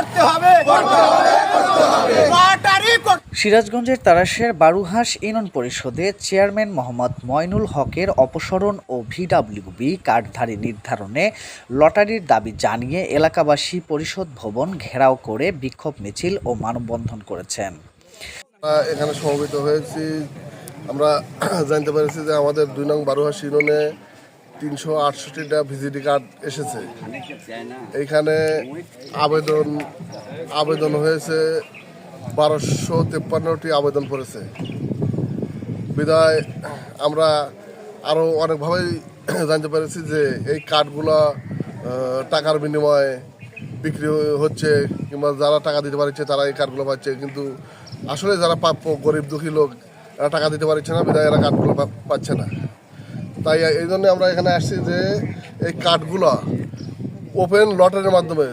করতে হবে। সিরাজগঞ্জের তারাশের বারুহাঁস ইউনিয়ন পরিষদের চেয়ারম্যান মোহাম্মদ ময়নুল হকের অপসারণ ও ভিডাব্লিউবি কার্ডধারী নির্ধারণে লটারির দাবি জানিয়ে এলাকাবাসী পরিষদ ভবন ঘেরাও করে বিক্ষোভ মিছিল ও মানববন্ধন করেছেন। এখানে সমবেত হয়েছি। আমরা জানতে পেরেছি যে আমাদের দুই নং বারোহাস ইউনিয়নে তিনশো আটষট্টিটা ভিজিটি কার্ড এসেছে। এইখানে আবেদন আবেদন হয়েছে বারোশো তেপ্পান্নটি আবেদন পড়েছে। বিদায়, আমরা আরও অনেকভাবেই জানতে পেরেছি যে এই কার্ডগুলো টাকার বিনিময়ে বিক্রি হচ্ছে কিংবা যারা টাকা দিতে পারছে তারা এই কার্ডগুলো পাচ্ছে। কিন্তু আসলে যারা প্রাপ্য গরিব দুঃখী লোক টাকা দিতে পারছে না, বিদায় এরা কার্ডগুলো পাচ্ছে না। তাই এই জন্য আমরা এখানে আসছি যে এই কার্ডগুলো ওপেন লটারির মাধ্যমে,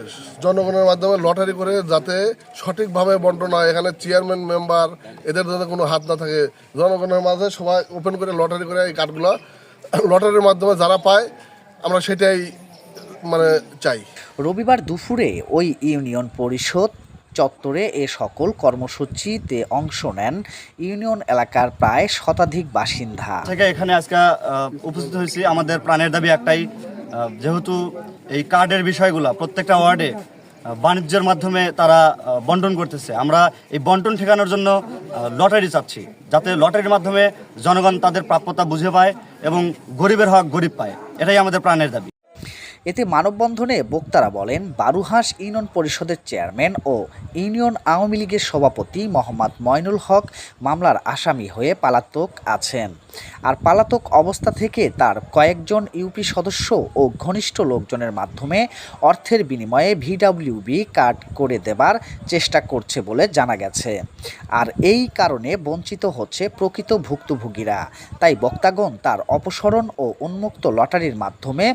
জনগণের মাধ্যমে লটারি করে যাতে সঠিকভাবে বন্টন হয়, এখানে চেয়ারম্যান মেম্বার এদের যাতে কোনো হাত না থাকে। জনগণের মাঝে সবাই ওপেন করে লটারি করে এই কার্ডগুলো লটারির মাধ্যমে যারা পায়, আমরা সেটাই মানে চাই। রবিবার দুপুরে ওই ইউনিয়ন পরিষদ চত্বরে এ সকল কর্মসূচিতে অংশ নেন ইউনিয়ন এলাকার প্রায় শতাধিক বাসিন্দা। থেকে এখানে আজকে উপস্থিত হয়েছি। আমাদের প্রাণের দাবি একটাই যেহেতু এই কার্ডের বিষয়গুলো প্রত্যেকটা ওয়ার্ডে বাণিজ্যের মাধ্যমে তারা বন্টন করতেছে। আমরা এই বন্টন ঠেকানোর জন্য লটারি চাচ্ছি, যাতে লটারির মাধ্যমে জনগণ তাদের প্রাপ্যতা বুঝে পায় এবং গরিবের হক গরিব পায়। এটাই আমাদের প্রাণের দাবি। এতে মানববন্ধনে বক্তারা বলেন, বারুহাঁস ইউনিয়ন পরিষদের চেয়ারম্যান ও ইউনিয়ন আওয়ামী লীগের সভাপতি মোহাম্মদ ময়নুল হক মামলার আসামি হয়ে পালাতক আছেন। আর পালাতক অবস্থা থেকে তার কয়েকজন ইউপি সদস্য ও ঘনিষ্ঠ লোকজনের মাধ্যমে অর্থের বিনিময়ে ভিডাব্লিউবি কার্ড করে দেবার চেষ্টা করছে বলে জানা গেছে। আর এই কারণে বঞ্চিত হচ্ছে প্রকৃত ভুক্তভোগীরা। তাই বক্তাগণ তার অপসরণ ও উন্মুক্ত লটারির মাধ্যমে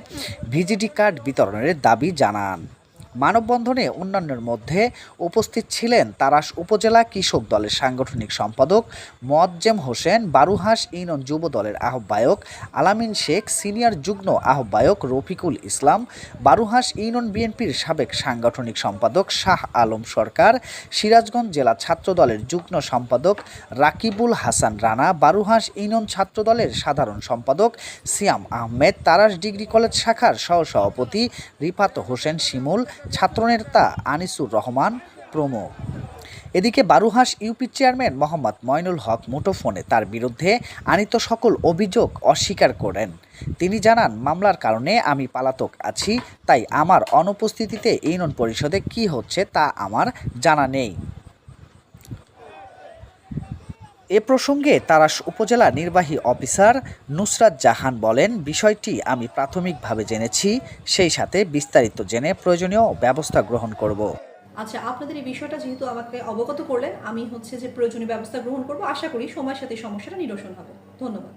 ভিজিডি কার্ড বিতরণের দাবি জানান। মানববন্ধনে অন্যান্যের মধ্যে উপস্থিত ছিলেন তারাস উপজেলা কৃষক দলের সাংগঠনিক সম্পাদক মোয়াজ্জেম হোসেন, বারুহাঁস ইউনিয়ন যুব দলের আহ্বায়ক আলামিন শেখ, সিনিয়র যুগ্ম আহ্বায়ক রফিকুল ইসলাম, বারুহাঁস ইউনিয়ন বিএনপির সাবেক সাংগঠনিক সম্পাদক শাহ আলম সরকার, সিরাজগঞ্জ জেলা ছাত্র দলের যুগ্ম সম্পাদক রাকিবুল হাসান রানা, বারুহাঁস ইউনিয়ন ছাত্র দলের সাধারণ সম্পাদক সিয়াম আহমেদ, তারাস ডিগ্রি কলেজ শাখার সহসভাপতি রিফাত হোসেন শিমুল ছাত্রনেতা আনিসুর রহমান প্রমুখ এদিকে বারুহাঁস ইউপি চেয়ারম্যান মোহাম্মদ ময়নুল হক মুঠোফোনে তার বিরুদ্ধে আনিত সকল অভিযোগ অস্বীকার করেন। তিনি জানান, মামলার কারণে আমি পালাতক আছি, তাই আমার অনুপস্থিতিতে ইউনিয়ন পরিষদে কি হচ্ছে তা আমার জানা নেই। এ প্রসঙ্গে তারাস উপজেলা নির্বাহী অফিসার নুসরাত জাহান বলেন, বিষয়টি আমি প্রাথমিকভাবে জেনেছি, সেই সাথে বিস্তারিত জেনে প্রয়োজনীয় ব্যবস্থা গ্রহণ করব। আচ্ছা আপনাদের এই বিষয়টা যেহেতু আমাকে অবগত করলেন, আমি হচ্ছে যে প্রয়োজনীয় ব্যবস্থা গ্রহণ করব, আশা করি সময়ের সাথে সমস্যাটা নিরসন হবে। ধন্যবাদ।